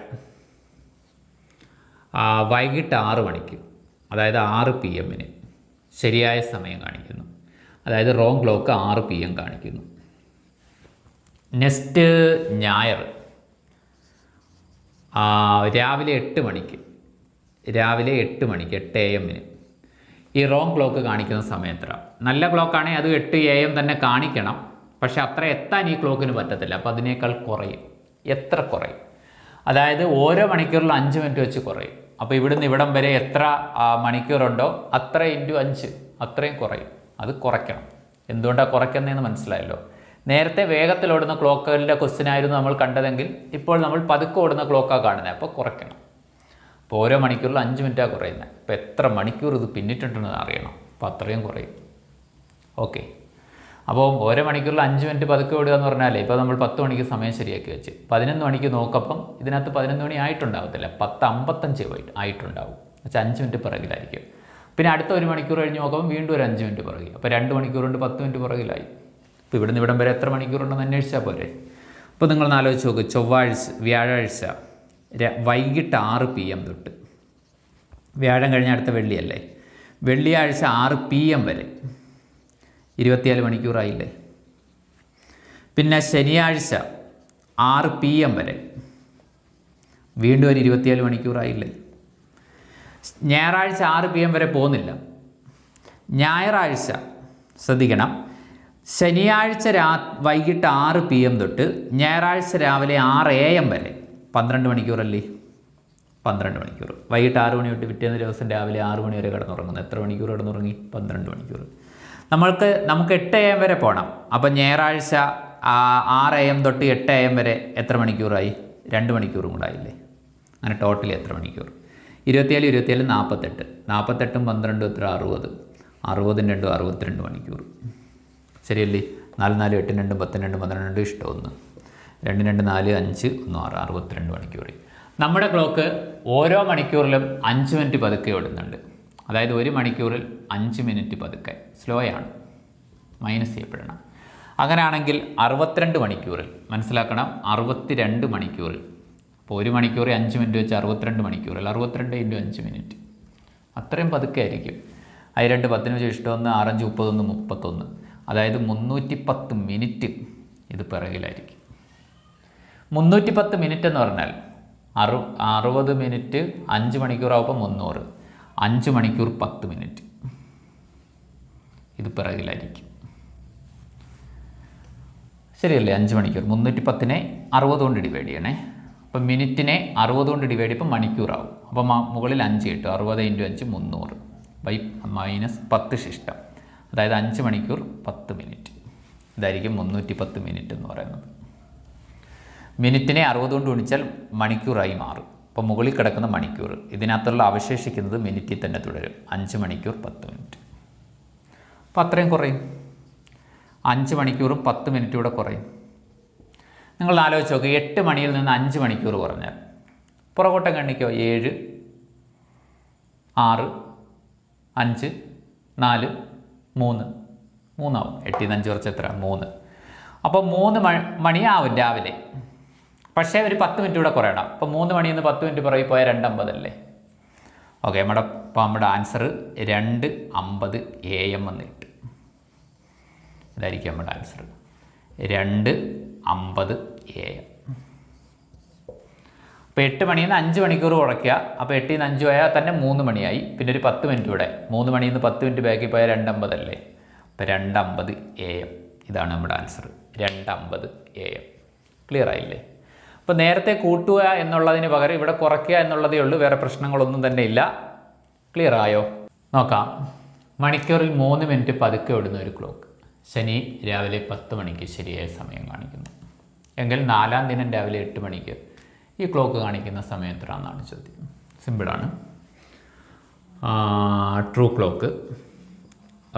വൈകിട്ട് ആറ് മണിക്ക് അതായത് ആറ് പി എമ്മിന് ശരിയായ സമയം കാണിക്കുന്നു. അതായത് റോങ് ക്ലോക്ക് ആറ് പി എം കാണിക്കുന്നു. നെക്സ്റ്റ് ഞായർ. രാവിലെ എട്ട് മണിക്ക്. രാവിലെ എട്ട് മണിക്ക് എട്ട് എ എമ്മിന് ഈ റോങ് ക്ലോക്ക് കാണിക്കുന്ന സമയം എത്ര? നല്ല ക്ലോക്കാണെങ്കിൽ അത് എട്ട് എ എം തന്നെ കാണിക്കണം. പക്ഷെ അത്ര എത്താൻ ഈ ക്ലോക്കിന് പറ്റത്തില്ല. അപ്പോൾ അതിനേക്കാൾ കുറയും. എത്ര കുറയും? അതായത് ഓരോ മണിക്കൂറിലും അഞ്ച് മിനിറ്റ് വെച്ച് കുറയും. അപ്പോൾ ഇവിടുന്ന് ഇവിടം വരെ എത്ര മണിക്കൂറുണ്ടോ? അത്ര ഇന്റു അഞ്ച്. അത്രയും കുറയും. അത് കുറയ്ക്കണം. എന്തുകൊണ്ടാണ് കുറയ്ക്കുന്നതെന്ന് മനസ്സിലായല്ലോ. നേരത്തെ വേഗത്തിൽ ഓടുന്ന ക്ലോക്കുകളുടെ ക്വസ്റ്റ്യൻ ആയിരുന്നു നമ്മൾ കണ്ടതെങ്കിൽ ഇപ്പോൾ നമ്മൾ പതുക്കെ ഓടുന്ന ക്ലോക്കാണ് കാണുന്നത് അപ്പോൾ കുറയ്ക്കണം. അപ്പോൾ ഓരോ മണിക്കൂറിൽ അഞ്ച് മിനിറ്റാണ് കുറയുന്നത് അപ്പോൾ എത്ര മണിക്കൂർ ഇത് പിന്നിട്ടുണ്ടെന്ന് അറിയണം. അപ്പോൾ അത്രയും കുറയും. ഓക്കെ അപ്പോൾ ഓരോ മണിക്കൂറിൽ അഞ്ച് മിനിറ്റ് പതുക്കെ ഓടുക എന്ന് പറഞ്ഞാലേ ഇപ്പോൾ നമ്മൾ പത്ത് മണിക്ക് സമയം ശരിയാക്കി വെച്ച്. പതിനൊന്ന് മണിക്ക് നോക്കപ്പം ഇതിനകത്ത് പതിനൊന്ന് മണി ആയിട്ടുണ്ടാവത്തില്ല. പത്ത് അമ്പത്തഞ്ച് ആയിട്ടുണ്ടാവും. വെച്ചാൽ അഞ്ച് മിനിറ്റ് പിറകിലായിരിക്കും. പിന്നെ അടുത്ത ഒരു മണിക്കൂർ കഴിഞ്ഞ് നോക്കുമ്പോൾ വീണ്ടും ഒരു അഞ്ച് മിനിറ്റ് പിറകിൽ അപ്പോൾ രണ്ട് മണിക്കൂർ കൊണ്ട് പത്ത് മിനിറ്റ് പിറകിലായി. ഇപ്പോൾ ഇവിടുന്ന് ഇവിടം വരെ എത്ര മണിക്കൂറുണ്ടെന്ന് അന്വേഷിച്ചാൽ പോരെ? അപ്പോൾ നിങ്ങൾ ആലോചിച്ച് നോക്ക്. ചൊവ്വാഴ്ച വ്യാഴാഴ്ച വൈകിട്ട് ആറ് പി എം തൊട്ട്. വ്യാഴം കഴിഞ്ഞ അടുത്ത വെള്ളിയല്ലേ? വെള്ളിയാഴ്ച ആറ് പി എം വരെ. ഇരുപത്തിനാല് മണിക്കൂറായില്ലേ? പിന്നെ ശനിയാഴ്ച ആറ് പി എം വരെ. വീണ്ടും ഒരു ഇരുപത്തിനാല് മണിക്കൂറായില്ലേ? ഞായറാഴ്ച ആറ് പി എം വരെ പോകുന്നില്ല. ഞായറാഴ്ച ശ്രദ്ധിക്കണം. ശനിയാഴ്ച രാ വൈകിട്ട് ആറ് പി എം തൊട്ട് ഞായറാഴ്ച രാവിലെ ആറ് എ എം വരെ. പന്ത്രണ്ട് മണിക്കൂറല്ലേ? പന്ത്രണ്ട് മണിക്കൂർ വൈകിട്ട് ആറ് മണി തൊട്ട് പിറ്റേന്ന് ദിവസം രാവിലെ ആറ് മണി വരെ കിടന്നുറങ്ങുന്നു. എത്ര മണിക്കൂർ കിടന്നുറങ്ങി? പന്ത്രണ്ട് മണിക്കൂർ നമ്മൾക്ക് നമുക്ക് എട്ട് എ എം വരെ പോകണം അപ്പം ഞായറാഴ്ച ആറ് എ എം തൊട്ട് എട്ട് എ എം വരെ എത്ര മണിക്കൂറായി? രണ്ട് മണിക്കൂറും കൂടെ ആയില്ലേ? അങ്ങനെ ടോട്ടലി എത്ര മണിക്കൂർ? ഇരുപത്തിയേഴ് ഇരുപത്തിയേഴ് നാൽപ്പത്തെട്ട് നാൽപ്പത്തെട്ടും പന്ത്രണ്ടും എത്ര? അറുപത്. അറുപതും രണ്ടും അറുപത്തിരണ്ട് മണിക്കൂർ. ശരിയല്ലേ? നാല് നാല് എട്ടും രണ്ടും പത്തും രണ്ടും പന്ത്രണ്ട് രണ്ടും ഇഷ്ടം ഒന്ന്. രണ്ട് രണ്ട് നാല് അഞ്ച് ഒന്ന് ആറ് അറുപത്തിരണ്ട് മണിക്കൂർ. നമ്മുടെ ക്ലോക്ക് ഓരോ മണിക്കൂറിലും അഞ്ച് മിനിറ്റ് പതുക്കെ ഓടുന്നുണ്ട്. അതായത് ഒരു മണിക്കൂറിൽ അഞ്ച് മിനിറ്റ് പതുക്കെ. സ്ലോ ആണ് മൈനസ് ചെയ്യപ്പെടണം. അങ്ങനെയാണെങ്കിൽ അറുപത്തിരണ്ട് മണിക്കൂറിൽ മനസ്സിലാക്കണം അറുപത്തിരണ്ട് മണിക്കൂറിൽ. അപ്പോൾ ഒരു മണിക്കൂറിൽ അഞ്ച് മിനിറ്റ് വെച്ച് അറുപത്തിരണ്ട് മണിക്കൂറിൽ അറുപത്തിരണ്ട് ഇന്റു അഞ്ച് മിനിറ്റ്. അത്രയും പതുക്കെ ആയിരിക്കും. അത് രണ്ട് പത്തിന് ഇഷ്ടമൊന്ന് ആറഞ്ച് മുപ്പത്തൊന്ന് മുപ്പത്തൊന്ന്. അതായത് മുന്നൂറ്റി പത്ത് മിനിറ്റ് ഇത് പിറകിലായിരിക്കും. മുന്നൂറ്റി പത്ത് മിനിറ്റ് എന്ന് പറഞ്ഞാൽ അറു അറുപത് മിനിറ്റ് അഞ്ച് മണിക്കൂറാവുമ്പോൾ മുന്നൂറ്. അഞ്ച് മണിക്കൂർ പത്ത് മിനിറ്റ്. ഇത് പിറകിലായിരിക്കും. ശരിയല്ലേ? അഞ്ച് മണിക്കൂർ. മുന്നൂറ്റി പത്തിനെ അറുപത് കൊണ്ട് ഡിവൈഡ് ചെയ്യണേ. അപ്പം മിനിറ്റിനെ അറുപത് കൊണ്ട് ഡിവൈഡ് ചെയ്യുമ്പോൾ മണിക്കൂറാവും. അപ്പം മുകളിൽ അഞ്ച് കിട്ടും. അറുപത് ഇന്റു അഞ്ച് മുന്നൂറ്. ബൈ മൈനസ് പത്ത് ശിഷ്ടം. അതായത് അഞ്ച് മണിക്കൂർ പത്ത് മിനിറ്റ്. ഇതായിരിക്കും മുന്നൂറ്റി പത്ത് മിനിറ്റ് എന്ന് പറയുന്നത്. മിനിറ്റിനെ അറുപത് കൊണ്ട് ഗുണിച്ചാൽ മണിക്കൂറായി മാറും. അപ്പോൾ മുകളിൽ കിടക്കുന്ന മണിക്കൂർ. ഇതിനകത്തുള്ള അവശേഷിക്കുന്നത് മിനിറ്റിൽ തന്നെ തുടരും. അഞ്ച് മണിക്കൂർ പത്ത് മിനിറ്റ്. അപ്പോൾ അത്രയും കുറയും. അഞ്ച് മണിക്കൂറും പത്ത് മിനിറ്റും കൂടെ കുറയും. നിങ്ങൾ ആലോചിച്ച് നോക്കുക എട്ട് മണിയിൽ നിന്ന് അഞ്ച് മണിക്കൂർ കുറഞ്ഞാൽ പുറകോട്ടം കണ്ണിക്കോ ഏഴ് ആറ് അഞ്ച് നാല് മൂന്ന് മൂന്നാവും. എട്ടിൽ നിന്ന് അഞ്ച് കുറച്ച് എത്ര മൂന്ന്. അപ്പോൾ മൂന്ന് മണി മണിയാവും രാവിലെ. പക്ഷേ ഒരു പത്ത് മിനിറ്റ് കൂടെ കുറയണം. അപ്പോൾ മൂന്ന് മണിയിൽ നിന്ന് പത്ത് മിനിറ്റ് പുറകെ പോയാൽ രണ്ട് അമ്പതല്ലേ ഓക്കെ നമ്മുടെ അപ്പോൾ നമ്മുടെ ആൻസർ രണ്ട് അമ്പത് എ എം എന്ന് കിട്ടും ഇതായിരിക്കും നമ്മുടെ ആൻസർ. രണ്ട് അമ്പത് എ എം. അപ്പോൾ എട്ട് മണിയിൽ നിന്ന് അഞ്ച് മണിക്കൂർ കുറയ്ക്കുക. അപ്പോൾ എട്ടിൽ നിന്ന് അഞ്ച് പോയാൽ തന്നെ മൂന്ന് മണിയായി. പിന്നെ ഒരു പത്ത് മിനിറ്റ് ഇവിടെ മൂന്ന് മണിയിൽ നിന്ന് പത്ത് മിനിറ്റ് ബാക്കിൽ പോയാൽ രണ്ടമ്പതല്ലേ? അപ്പോൾ രണ്ടമ്പത് എ എം. ഇതാണ് നമ്മുടെ ആൻസർ. രണ്ടമ്പത് എ എം. ക്ലിയർ ആയില്ലേ? അപ്പോൾ നേരത്തെ കൂട്ടുക എന്നുള്ളതിന് പകരം ഇവിടെ കുറയ്ക്കുക എന്നുള്ളതേ ഉള്ളൂ. വേറെ പ്രശ്നങ്ങളൊന്നും തന്നെ ഇല്ല. ക്ലിയർ ആയോ? നോക്കാം. മണിക്കൂറിൽ മൂന്ന് മിനിറ്റ് പതുക്കെ ഓടുന്ന ഒരു ക്ലോക്ക് ശനി രാവിലെ പത്ത് മണിക്ക് ശരിയായ സമയം കാണിക്കുന്നു. എങ്കിൽ നാലാം ദിനം രാവിലെ എട്ട് മണിക്ക് ഈ ക്ലോക്ക് കാണിക്കുന്ന സമയം എത്രയാണെന്നാണ് ചോദ്യം. സിമ്പിളാണ് ട്രൂ ക്ലോക്ക്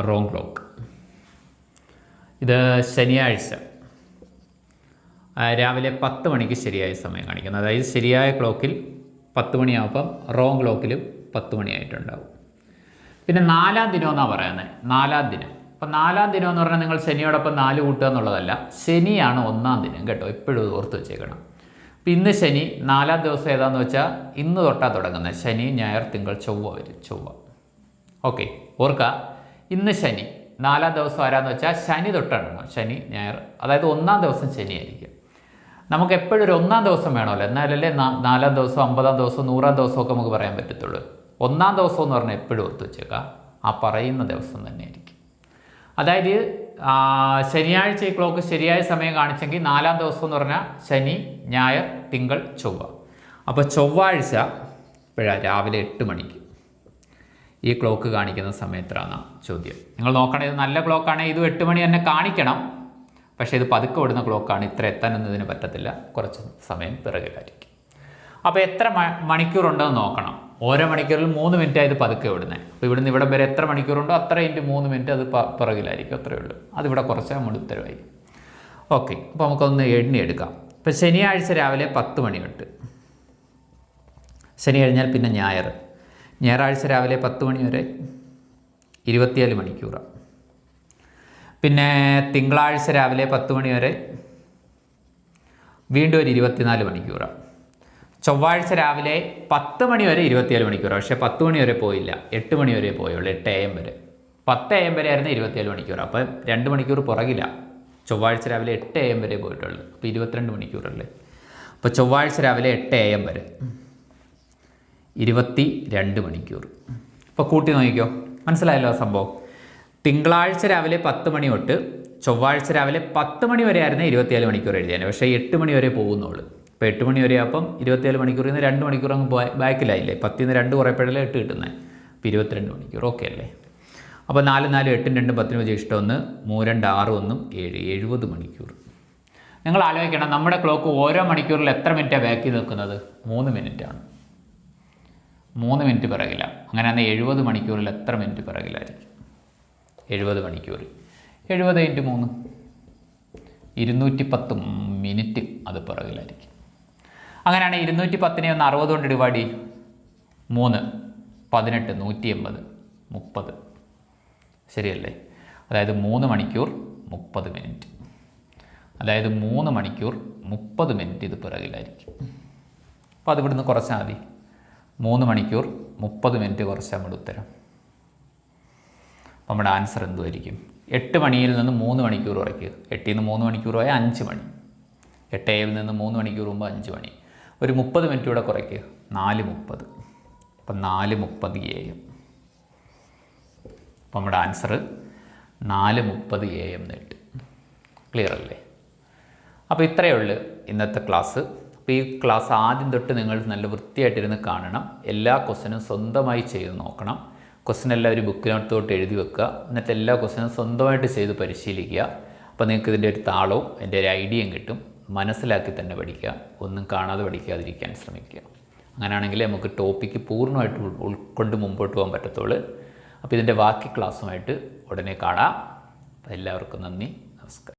റോങ് ക്ലോക്ക് ഇത് ശനിയാഴ്ച. രാവിലെ പത്ത് മണിക്ക് ശരിയായ സമയം കാണിക്കുന്നത് അതായത് ശരിയായ ക്ലോക്കിൽ പത്ത് മണിയാകുമ്പം റോങ് ക്ലോക്കിലും പത്ത് മണിയായിട്ടുണ്ടാവും. പിന്നെ നാലാം ദിനം എന്നാണ് പറയുന്നത് നാലാം ദിനം. അപ്പം നാലാം ദിനം എന്ന് പറഞ്ഞാൽ നിങ്ങൾ ശനിയോടൊപ്പം നാല് കൂട്ടുക എന്നുള്ളതല്ല ശനിയാണ് ഒന്നാം ദിനം കേട്ടോ. എപ്പോഴും ഓർത്തു ഓർത്ത് വെച്ചേക്കണം. അപ്പം ഇന്ന് ശനി നാലാം ദിവസം ഏതാണെന്ന് വെച്ചാൽ ഇന്ന് തൊട്ടാണ് തുടങ്ങുന്നത്. ശനി ഞായർ തിങ്കൾ ചൊവ്വ വരും. ചൊവ്വ. ഓക്കെ ഓർക്കുക ഇന്ന് ശനി നാലാം ദിവസം ആരാന്ന് വെച്ചാൽ ശനി തൊട്ടാണ്. ശനി ഞായർ അതായത് ഒന്നാം ദിവസം ശനിയായിരിക്കും. നമുക്ക് എപ്പോഴും ഒരു ഒന്നാം ദിവസം വേണമല്ലോ. എന്നാലല്ലേ നാലാം ദിവസം അമ്പതാം ദിവസം നൂറാം ദിവസം ഒക്കെ നമുക്ക് പറയാൻ പറ്റത്തുള്ളൂ. ഒന്നാം ദിവസം എന്ന് പറഞ്ഞാൽ എപ്പോഴും ഓർത്ത് വെച്ചേക്കാം. ആ പറയുന്ന ദിവസം തന്നെയായിരിക്കും. അതായത് ശനിയാഴ്ച ഈ ക്ലോക്ക് ശരിയായ സമയം കാണിച്ചെങ്കിൽ നാലാം ദിവസം എന്ന് പറഞ്ഞാൽ ശനി ഞായർ തിങ്കൾ ചൊവ്വ. അപ്പോൾ ചൊവ്വാഴ്ച ഇപ്പോഴാണ് രാവിലെ എട്ട് മണിക്ക്. ഈ ക്ലോക്ക് കാണിക്കുന്ന സമയത്താണ് ചോദ്യം. നിങ്ങൾ നോക്കണേ നല്ല ക്ലോക്കാണെങ്കിൽ ഇത് എട്ട് മണി തന്നെ കാണിക്കണം. പക്ഷേ ഇത് പതുക്കെ ഓടുന്ന ക്ലോക്കാണ് ഇത്ര എത്താനൊന്നതിന് പറ്റത്തില്ല. കുറച്ച് സമയം പിറകിലായിരിക്കും അപ്പോൾ എത്ര മണിക്കൂറുണ്ടെന്ന് നോക്കണം. ഓരോ മണിക്കൂറിൽ മൂന്ന് മിനിറ്റ് ഇത് പതുക്കെ ഓടുന്നത് അപ്പോൾ ഇവിടുന്ന് ഇവിടം വരെ എത്ര മണിക്കൂറുണ്ടോ അത്ര ഇന്റ് മൂന്ന് മിനിറ്റ് അത് പിറകിലായിരിക്കും. അത്രയേ ഉള്ളൂ. അതിവിടെ കുറച്ച് ഉത്തരവായി. ഓക്കെ. അപ്പോൾ നമുക്കൊന്ന് എണ്ണി എടുക്കാം. ഇപ്പോൾ ശനിയാഴ്ച രാവിലെ പത്ത് മണി തൊട്ട് ശനി കഴിഞ്ഞാൽ പിന്നെ ഞായർ. ഞായറാഴ്ച രാവിലെ പത്ത് മണി വരെ ഇരുപത്തിയേഴ് മണിക്കൂറാണ്. പിന്നെ തിങ്കളാഴ്ച രാവിലെ പത്ത് മണി വരെ വീണ്ടും ഒരു ഇരുപത്തിനാല് മണിക്കൂറാണ്. ചൊവ്വാഴ്ച രാവിലെ പത്ത് മണി വരെ ഇരുപത്തിയേഴ് മണിക്കൂറാണ്. പക്ഷേ പത്ത് മണി വരെ പോയില്ല. എട്ട് മണി വരെ പോയുള്ളൂ എട്ട് എ വരെ. പത്ത് എ വരെ ആയിരുന്നു ഇരുപത്തിയേഴ് മണിക്കൂർ അപ്പം രണ്ട് മണിക്കൂർ പുറകില്ല ചൊവ്വാഴ്ച രാവിലെ എട്ട് എ എം വരെ പോയിട്ടുള്ളൂ അപ്പോൾ ഇരുപത്തിരണ്ട് മണിക്കൂറല്ലേ? അപ്പോൾ ചൊവ്വാഴ്ച രാവിലെ എട്ട് എ എം വരെ. ഇരുപത്തി രണ്ട് മണിക്കൂർ ഇപ്പോൾ കൂട്ടി നോക്കിക്കോ. മനസ്സിലായല്ലോ സംഭവം? തിങ്കളാഴ്ച രാവിലെ പത്ത് മണി തൊട്ട് ചൊവ്വാഴ്ച രാവിലെ പത്ത് മണി വരെ ആയിരുന്നു ഇരുപത്തിയേഴ് മണിക്കൂർ എഴുതിയാൽ പക്ഷേ എട്ട് മണി വരെ പോകുന്നുള്ളൂ. ഇപ്പോൾ എട്ട് മണി വരെ അപ്പം ഇരുപത്തിയേഴ് മണിക്കൂറിൽ നിന്ന് രണ്ട് മണിക്കൂർ അങ്ങ് ബാക്കിലായില്ലേ? പത്തിൽ നിന്ന് രണ്ട് കുറയപ്പോഴല്ലേ എട്ട് കിട്ടുന്നത് അപ്പോൾ ഇരുപത്തിരണ്ട് മണിക്കൂർ. ഓക്കെ അല്ലേ? അപ്പോൾ നാല് നാല് എട്ടും രണ്ടും പത്തിനും വെച്ച് ഇഷ്ടം ഒന്ന് മൂന്ന് രണ്ട് ആറ് ഒന്നും ഏഴ് എഴുപത് മണിക്കൂർ. നിങ്ങൾ ആലോചിക്കണം നമ്മുടെ ക്ലോക്ക് ഓരോ മണിക്കൂറിൽ എത്ര മിനിറ്റാണ് ബാക്കി നിൽക്കുന്നത്? മൂന്ന് മിനിറ്റാണ്. മൂന്ന് മിനിറ്റ് പിറകില്ല അങ്ങനെയാണെങ്കിൽ എഴുപത് മണിക്കൂറിൽ എത്ര മിനിറ്റ് പിറകിലായിരിക്കും? എഴുപത് മണിക്കൂർ. എഴുപത് ഇന്റു മൂന്ന്. ഇരുന്നൂറ്റി പത്ത് മിനിറ്റ് അത് പിറകിലായിരിക്കും. അങ്ങനെയാണെങ്കിൽ ഇരുന്നൂറ്റി പത്തിനെ ഒന്ന് അറുപത് കൊണ്ട് ഡിവൈഡ് ചെയ്യും. മൂന്ന് പതിനെട്ട് നൂറ്റി എൺപത് മുപ്പത്. ശരിയല്ലേ? അതായത് മൂന്ന് മണിക്കൂർ മുപ്പത് മിനിറ്റ്. അതായത് മൂന്ന് മണിക്കൂർ മുപ്പത് മിനിറ്റ് ഇത് പിറകിലായിരിക്കും. അപ്പോൾ അത് ഇവിടുന്ന് കുറച്ചാൽ മതി. മൂന്ന് മണിക്കൂർ മുപ്പത് മിനിറ്റ് കുറച്ചാൽ നമ്മുടെ ഉത്തരം. നമ്മുടെ ആൻസർ എന്തുമായിരിക്കും എട്ട് മണിയിൽ നിന്ന് മൂന്ന് മണിക്കൂർ കുറയ്ക്കുക. എട്ടിൽ നിന്ന് മൂന്ന് മണിക്കൂർ പോയാൽ അഞ്ച് മണി. എട്ട് എയിൽ നിന്ന് മൂന്ന് മണിക്കൂർ മുമ്പ് അഞ്ച് മണി. ഒരു മുപ്പത് മിനിറ്റ് കൂടെ കുറയ്ക്കുക. നാല് മുപ്പത്. അപ്പം നാല് മുപ്പത് എ എം. അപ്പം നമ്മുടെ ആൻസർ നാല് മുപ്പത് എ എം നേട്ട് ക്ലിയർ അല്ലേ? അപ്പോൾ ഇത്രയേ ഉള്ളൂ ഇന്നത്തെ ക്ലാസ്. അപ്പോൾ ഈ ക്ലാസ് ആദ്യം തൊട്ട് നിങ്ങൾ നല്ല വൃത്തിയായിട്ടിരുന്ന് കാണണം. എല്ലാ ക്വസ്റ്റനും സ്വന്തമായി ചെയ്ത് നോക്കണം. ക്വസ്റ്റൻ എല്ലാം ഒരു ബുക്കിനകത്തോട്ട് എഴുതി വെക്കുക. എന്നിട്ട് എല്ലാ ക്വസ്റ്റനും സ്വന്തമായിട്ട് ചെയ്ത് പരിശീലിക്കുക. അപ്പോൾ നിങ്ങൾക്ക് ഇതിന്റെ ഒരു താളവും അതിന്റെ ഒരു ഐഡിയയും കിട്ടും. മനസ്സിലാക്കി തന്നെ പഠിക്കുക. ഒന്നും കാണാതെ പഠിക്കാതിരിക്കാൻ ശ്രമിക്കുക. അങ്ങനെയാണെങ്കിൽ നമുക്ക് ടോപ്പിക്ക് പൂർണമായിട്ട് ഉൾക്കൊണ്ട് മുമ്പോട്ട് പോകാൻ പറ്റത്തുള്ളൂ. അപ്പോൾ ഇതിന്റെ ബാക്കി ക്ലാസ്സുമായിട്ട് ഉടനെ കാണാം. എല്ലാവർക്കും നന്ദി. നമസ്കാരം.